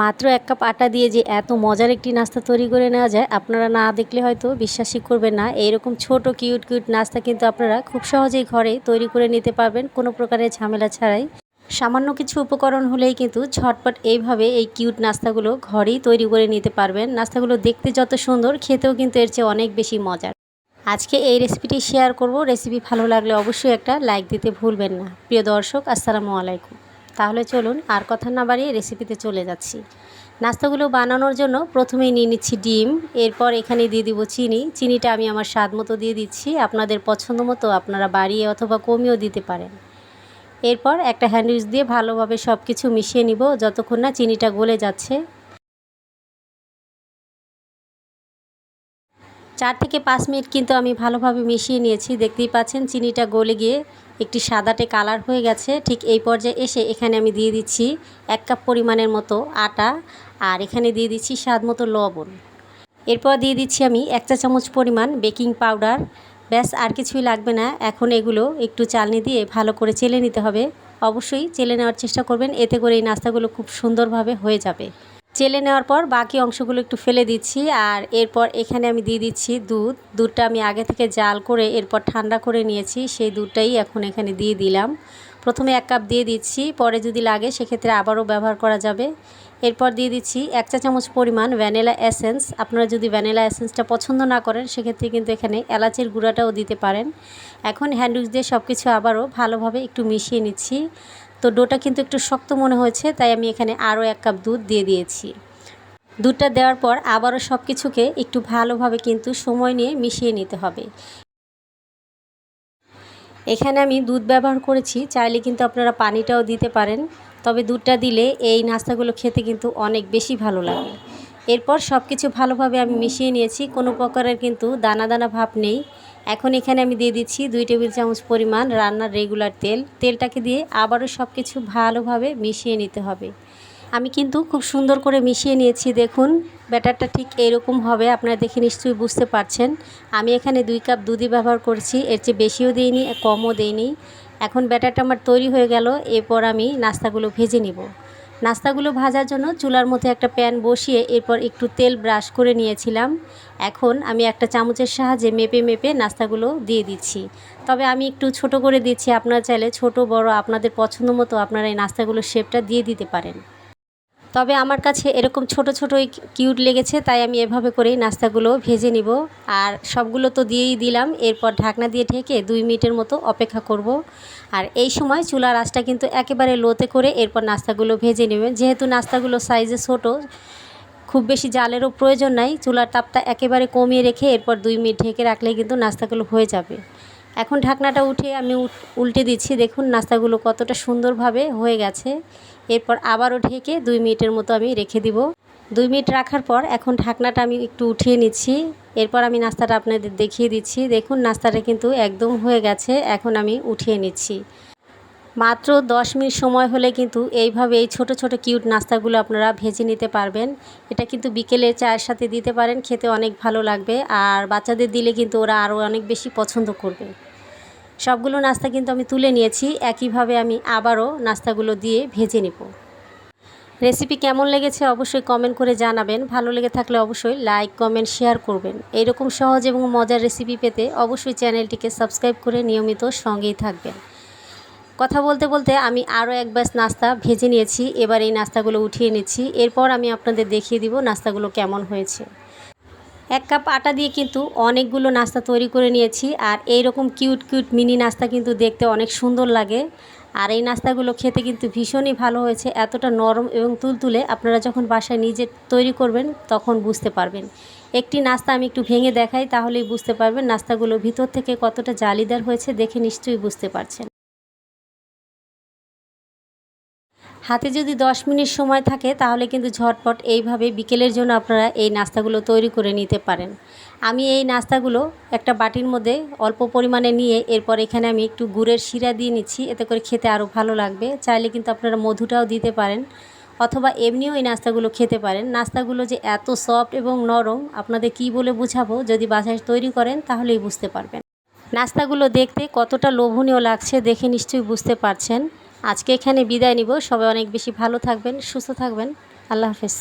মাত্র এক কাপ আটা দিয়ে যে এত মজার একটি নাস্তা তৈরি করে নেওয়া যায়, আপনারা না দেখলে হয়তো বিশ্বাসই করবেন না। এইরকম ছোট কিউট কিউট নাস্তা কিন্তু আপনারা খুব সহজেই ঘরে তৈরি করে নিতে পারবেন, কোনো প্রকারের ঝামেলা ছাড়াই। সামান্য কিছু উপকরণ হলেই কিন্তু ঝটপট এইভাবে এই কিউট নাস্তাগুলো ঘরেই তৈরি করে নিতে পারবেন। নাস্তাগুলো দেখতে যত সুন্দর, খেতেও কিন্তু এর চেয়ে অনেক বেশি মজার। আজকে এই রেসিপিটি শেয়ার করব। রেসিপি ভালো লাগলে অবশ্যই একটা লাইক দিতে ভুলবেন না। প্রিয় দর্শক, আসসালামু আলাইকুম। তাহলে চলুন আর কথা না বাড়িয়ে রেসিপিতে চলে যাচ্ছি। নাস্তাগুলো বানানোর জন্য প্রথমেই নিয়ে নিচ্ছি ডিম, এরপর এখানে দিয়ে দিব চিনি। চিনিটা আমি আমার স্বাদ মতো দিয়ে দিচ্ছি। আপনাদের পছন্দ মতো আপনারা বাড়িয়ে অথবা কমিয়েও দিতে পারেন। এরপর একটা হ্যান্ডউইচ দিয়ে ভালোভাবে সব কিছু মিশিয়ে নিব যতক্ষণ না চিনিটা গলে যাচ্ছে। চার থেকে পাঁচ মিনিট কিন্তু আমি ভালোভাবে মিশিয়ে নিয়েছি। দেখতেই পাচ্ছেন, চিনিটা গলে গিয়ে একটি সাদাটে কালার হয়ে গেছে। ঠিক এই পর্যায়ে এসে এখানে আমি দিয়ে দিচ্ছি এক কাপ পরিমাণের মতো আটা আর এখানে দিয়ে দিচ্ছি স্বাদ মতো লবণ। এরপর দিয়ে দিচ্ছি আমি এক চা চামচ পরিমাণ বেকিং পাউডার। ব্যাস, আর কিছুই লাগবে না। এখন এগুলো একটু চালনি দিয়ে ভালো করে চেলে নিতে হবে। অবশ্যই চেলে নেওয়ার চেষ্টা করবেন। এতে করে এই নাস্তাগুলো খুব সুন্দরভাবে হয়ে যাবে। চেলে নেওয়ার পর বাকি অংশগুলো একটু ফেলে দিচ্ছি আর এরপর এখানে আমি দিয়ে দিচ্ছি দুধ। দুধটা আমি আগে থেকে জাল করে এরপর ঠান্ডা করে নিয়েছি, সেই দুধটাই এখন এখানে দিয়ে দিলাম। প্রথমে এক কাপ দিয়ে দিচ্ছি, পরে যদি লাগে সেক্ষেত্রে আবারও ব্যবহার করা যাবে। এরপর দিয়ে দিচ্ছি এক চা চামচ পরিমাণ ভ্যানিলা এসেন্স। আপনারা যদি ভ্যানিলা এসেন্সটা পছন্দ না করেন, সেক্ষেত্রে কিন্তু এখানে এলাচের গুঁড়াটাও দিতে পারেন। এখন হ্যান্ডউইচ দিয়ে সব কিছু আবারও ভালোভাবে একটু মিশিয়ে নিচ্ছি। তো ডোটা কিন্তু একটু শক্ত মনে হয়েছে, তাই আমি এখানে আরও এক কাপ দুধ দিয়ে দিয়েছি। দুধটা দেওয়ার পর আবারও সব কিছুকে একটু ভালোভাবে কিন্তু সময় নিয়ে মিশিয়ে নিতে হবে। এখানে আমি দুধ ব্যবহার করেছি, চাইলে কিন্তু আপনারা পানিটাও দিতে পারেন, তবে দুধটা দিলে এই নাস্তাগুলো খেতে কিন্তু অনেক বেশি ভালো লাগে। এরপর সব কিছু ভালোভাবে আমি মিশিয়ে নিয়েছি, কোনো প্রকারের কিন্তু দানা দানা ভাব নেই। এখন এখানে আমি দিয়ে দিচ্ছি দুই টেবিল চামচ পরিমাণ রান্নার রেগুলার তেল। তেলটাকে দিয়ে আবারও সব কিছু ভালোভাবে মিশিয়ে নিতে হবে। আমি কিন্তু খুব সুন্দর করে মিশিয়ে নিয়েছি, দেখুন। ব্যাটারটা ঠিক এরকম হবে, আপনারা দেখে নিশ্চয়ই বুঝতে পারছেন। আমি এখানে দুই কাপ দুধই ব্যবহার করছি, এর চেয়ে বেশিও দিইনি, কমও দিইনি। এখন ব্যাটারটা আমার তৈরি হয়ে গেল, এরপর আমি নাস্তাগুলো ভেজে নিব। নাস্তাগুলো ভাজার জন্য চুলার মধ্যে একটা প্যান বসিয়ে এরপর একটু তেল ব্রাশ করে নিয়েছিলাম। এখন আমি একটা চামচের সাহায্যে মেপে মেপে নাস্তাগুলো দিয়ে দিচ্ছি। তবে আমি একটু ছোট করে দিচ্ছি, আপনারা চাইলে ছোট, বড়, আপনাদের পছন্দ মতো আপনারা এই নাস্তাগুলোর শেপটা দিয়ে দিতে পারেন। তবে আমার কাছে এরকম ছোট ছোট কিউট লেগেছে, তাই আমি এভাবে করেই নাস্তাগুলো ভেজে নিব। আর সবগুলো তো দিয়েই দিলাম, এরপর ঢাকনা দিয়ে ঢেকে দুই মিনিটের মতো অপেক্ষা করব। আর এই সময় চুলার আঁচটা কিন্তু একেবারে লোতে করে এরপর নাস্তাগুলো ভেজে নেবেন যেহেতু নাস্তাগুলো সাইজে ছোট, খুব বেশি জালেরও প্রয়োজন নাই। চুলার তাপটা একেবারে কমিয়ে রেখে এরপর দুই মিনিট ঢেকে রাখলেই কিন্তু নাস্তাগুলো হয়ে যাবে। এখন ঢাকনাটা উঠে আমি উল্টে দিচ্ছি। দেখুন নাস্তাগুলো কতটা সুন্দরভাবে হয়ে গেছে। এরপর আবারও ঢেকে দুই মিনিটের মতো আমি রেখে দিব। দুই মিনিট রাখার পর এখন ঢাকনাটা আমি একটু উঠিয়ে নিচ্ছি। এরপর আমি নাস্তাটা আপনাদের দেখিয়ে দিচ্ছি। দেখুন নাস্তাটা কিন্তু একদম হয়ে গেছে। এখন আমি উঠিয়ে নিচ্ছি। মাত্র দশ মিনিট সময় হলে কিন্তু এইভাবে এই ছোট ছোট কিউট নাস্তাগুলো আপনারা ভেজে নিতে পারবেন। এটা কিন্তু বিকেলে চায়ের সাথে দিতে পারেন, খেতে অনেক ভালো লাগবে। আর বাচ্চাদের দিলে কিন্তু ওরা আরও অনেক বেশি পছন্দ করবে। সবগুলো নাস্তা কিন্তু আমি তুলে নিয়েছি, একইভাবে আমি আবারও নাস্তাগুলো দিয়ে ভেজে নেব। রেসিপি কেমন লেগেছে অবশ্যই কমেন্ট করে জানাবেন। ভালো লেগে থাকলে অবশ্যই লাইক, কমেন্ট, শেয়ার করবেন। এরকম সহজ এবং মজার রেসিপি পেতে অবশ্যই চ্যানেলটিকে সাবস্ক্রাইব করে নিয়মিত সঙ্গেই থাকবেন। কথা বলতে বলতে আমি আরও এক ব্যাস নাস্তা ভেজে নিয়েছি। এবার এই নাস্তাগুলো উঠিয়ে নিচ্ছি। এরপর আমি আপনাদের দেখিয়ে দিব নাস্তাগুলো কেমন হয়েছে। এক কাপ আটা দিয়ে কিন্তু অনেকগুলো নাস্তা তৈরি করে নিয়েছি আর এই রকম কিউট কিউট মিনি নাস্তা কিন্তু দেখতে অনেক সুন্দর লাগে। আর এই নাস্তাগুলো খেতে কিন্তু ভীষণই ভালো হয়েছে, এতটা নরম এবং তুলতুলে আপনারা যখন বাসায় নিজে তৈরি করবেন তখন বুঝতে পারবেন। একটি নাস্তা আমি একটু ভেঙে দেখাই, তাহলেই বুঝতে পারবেন নাস্তাগুলো ভিতর থেকে কতটা জালিদার হয়েছে, দেখে নিশ্চয়ই বুঝতে পারছেন। হাতে যদি দশ মিনিট সময় থাকে, তাহলে কিন্তু ঝটপট এইভাবে বিকেলের জন্য আপনারা এই নাস্তাগুলো তৈরি করে নিতে পারেন। আমি এই নাস্তাগুলো একটা বাটির মধ্যে অল্প পরিমাণে নিয়ে এরপর এখানে আমি একটু গুড়ের শিরা দিয়ে নিচ্ছি। এতে করে খেতে আরও ভালো লাগবে। চাইলে কিন্তু আপনারা মধুটাও দিতে পারেন অথবা এমনিও এই নাস্তাগুলো খেতে পারেন। নাস্তাগুলো যে এত সফট এবং নরম, আপনাদের কি বলে বুঝাবো? যদি বাসায় তৈরি করেন, তাহলেই বুঝতে পারবেন। নাস্তাগুলো দেখতে কতটা লোভনীয় লাগছে দেখে নিশ্চয়ই বুঝতে পারছেন। আজকে এখানে বিদায় নিব। সবাই অনেক বেশি ভালো থাকবেন সুস্থ থাকবেন। আল্লাহ হাফেজ।